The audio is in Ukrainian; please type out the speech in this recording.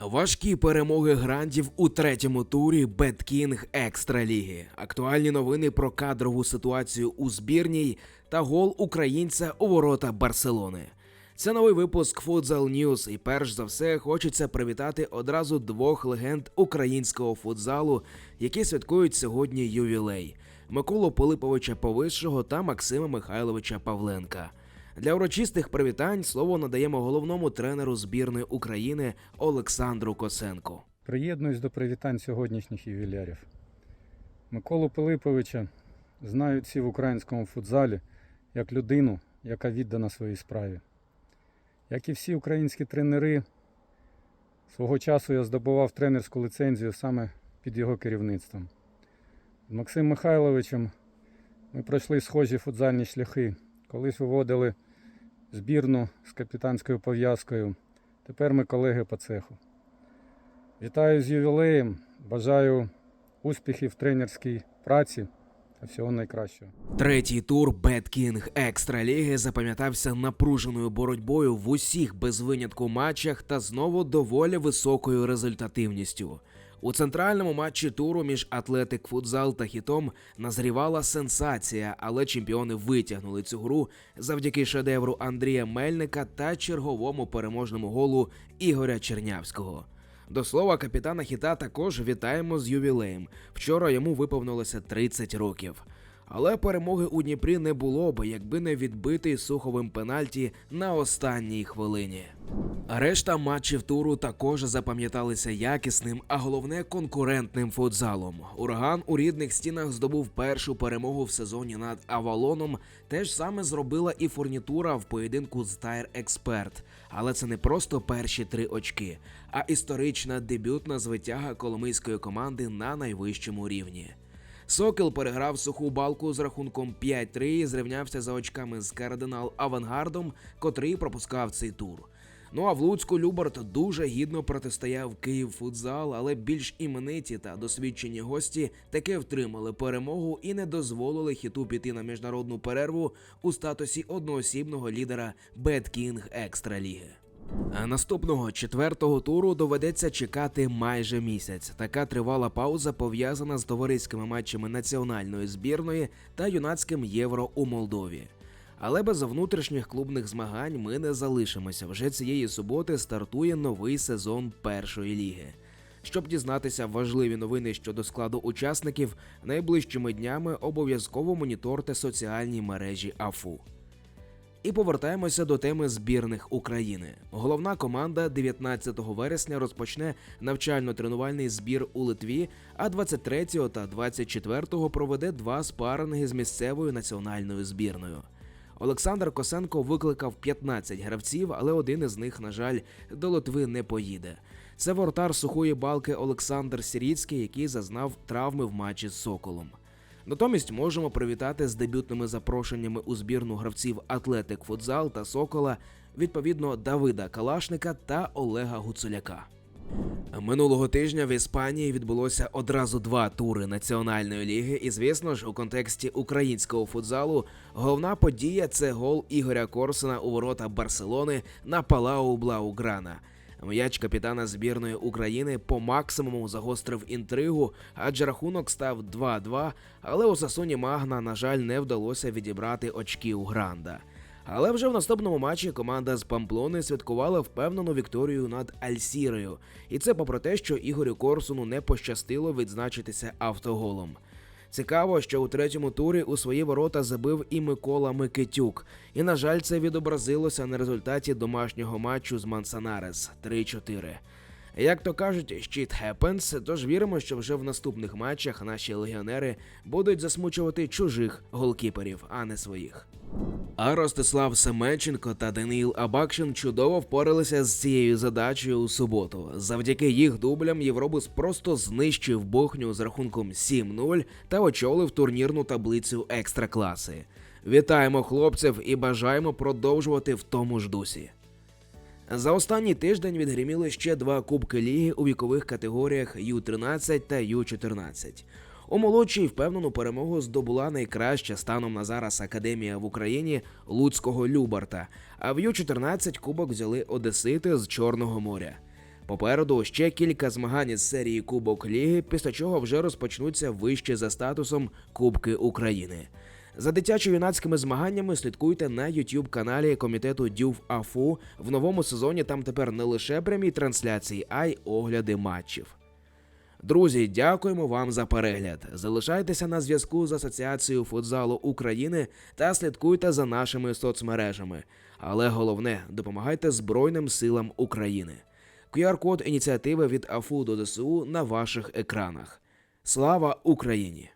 Важкі перемоги грандів у третьому турі Беткінг Екстраліги. Актуальні новини про кадрову ситуацію у збірній та гол українця у ворота Барселони. Це новий випуск Futsal News, і перш за все хочеться привітати одразу двох легенд українського футзалу, які святкують сьогодні ювілей: Миколу Пилиповича Повищого та Максима Михайловича Павленка. Для урочистих привітань слово надаємо головному тренеру збірної України Олександру Косенку. Приєднуюсь до привітань сьогоднішніх ювілярів. Миколу Пилиповича знають всі в українському футзалі як людину, яка віддана своїй справі. Як і всі українські тренери, свого часу я здобував тренерську ліцензію саме під його керівництвом. З Максимом Михайловичем ми пройшли схожі футзальні шляхи. Колись виводили збірну з капітанською пов'язкою. Тепер ми колеги по цеху. Вітаю з ювілеєм. Бажаю успіхів в тренерській праці всього найкращого. Третій тур Беткінг Екстраліги запам'ятався напруженою боротьбою в усіх без винятку матчах та знову доволі високою результативністю. У центральному матчі туру між Атлетик Футзал та Хітом назрівала сенсація, але чемпіони витягнули цю гру завдяки шедевру Андрія Мельника та черговому переможному голу Ігоря Чернявського. До слова, капітана Хіта також вітаємо з ювілеєм. Вчора йому виповнилося 30 років. Але перемоги у Дніпрі не було б, якби не відбитий суховим пенальті на останній хвилині. Решта матчів туру також запам'яталися якісним, а головне конкурентним футзалом. Ураган у рідних стінах здобув першу перемогу в сезоні над Авалоном. Те ж саме зробила і фурнітура в поєдинку з Тайр Експерт. Але це не просто перші три очки, а історична дебютна звитяга коломийської команди на найвищому рівні. Сокіл переграв суху балку з рахунком 5-3 і зрівнявся за очками з кардинал Авангардом, котрий пропускав цей тур. Ну а в Луцьку Любарт дуже гідно протистояв Київ футзал, але більш імениті та досвідчені гості таки втримали перемогу і не дозволили хіту піти на міжнародну перерву у статусі одноосібного лідера Беткінг Екстраліги. А наступного четвертого туру доведеться чекати майже місяць. Така тривала пауза пов'язана з товариськими матчами національної збірної та юнацьким євро у Молдові. Але без внутрішніх клубних змагань ми не залишимося. Вже цієї суботи стартує новий сезон першої ліги. Щоб дізнатися важливі новини щодо складу учасників, найближчими днями обов'язково моніторте соціальні мережі АФУ. І повертаємося до теми збірних України. Головна команда 19 вересня розпочне навчально-тренувальний збір у Литві, а 23 та 24 проведе два спаринги з місцевою національною збірною. Олександр Косенко викликав 15 гравців, але один із них, на жаль, до Литви не поїде. Це вортар сухої балки Олександр Сіріцький, який зазнав травми в матчі з Соколом. Натомість можемо привітати з дебютними запрошеннями у збірну гравців Атлетик Футзал та Сокола, відповідно Давида Калашника та Олега Гуцуляка. Минулого тижня в Іспанії відбулося одразу два тури національної ліги, і звісно ж, у контексті українського футзалу головна подія це гол Ігоря Корсуна у ворота Барселони на Палау Блауграна. М'яч капітана збірної України по максимуму загострив інтригу, адже рахунок став 2-2, але у Сасуні Магна, на жаль, не вдалося відібрати очки у Гранда. Але вже в наступному матчі команда з Памплони святкувала впевнену вікторію над Альсірою, і це попри те, що Ігорю Корсуну не пощастило відзначитися автоголом. Цікаво, що у третьому турі у свої ворота забив і Микола Микитюк. І, на жаль, це відобразилося на результаті домашнього матчу з Мансанарес 3-4. Як то кажуть, shit happens, тож віримо, що вже в наступних матчах наші легіонери будуть засмучувати чужих голкіперів, а не своїх. А Ростислав Семенченко та Даниїл Абакшин чудово впоралися з цією задачею у суботу. Завдяки їх дублям Євробус просто знищив Бохню з рахунком 7-0 та очолив турнірну таблицю екстракласи. Вітаємо хлопців і бажаємо продовжувати в тому ж дусі. За останній тиждень відгриміли ще два кубки ліги у вікових категоріях Ю-13 та Ю-14. У молодшій впевнену перемогу здобула найкраща станом на зараз академія в Україні Луцького Любарта. А в Ю-14 кубок взяли Одесити з Чорного моря. Попереду ще кілька змагань із серії Кубок Ліги, після чого вже розпочнуться вище за статусом Кубки України. За дитячо-юнацькими змаганнями слідкуйте на youtube каналі комітету Дюв АФУ. В новому сезоні там тепер не лише прямі трансляції, а й огляди матчів. Друзі, дякуємо вам за перегляд. Залишайтеся на зв'язку з Асоціацією футзалу України та слідкуйте за нашими соцмережами. Але головне, допомагайте Збройним силам України. QR-код ініціативи від АФУ до ДСУ на ваших екранах. Слава Україні!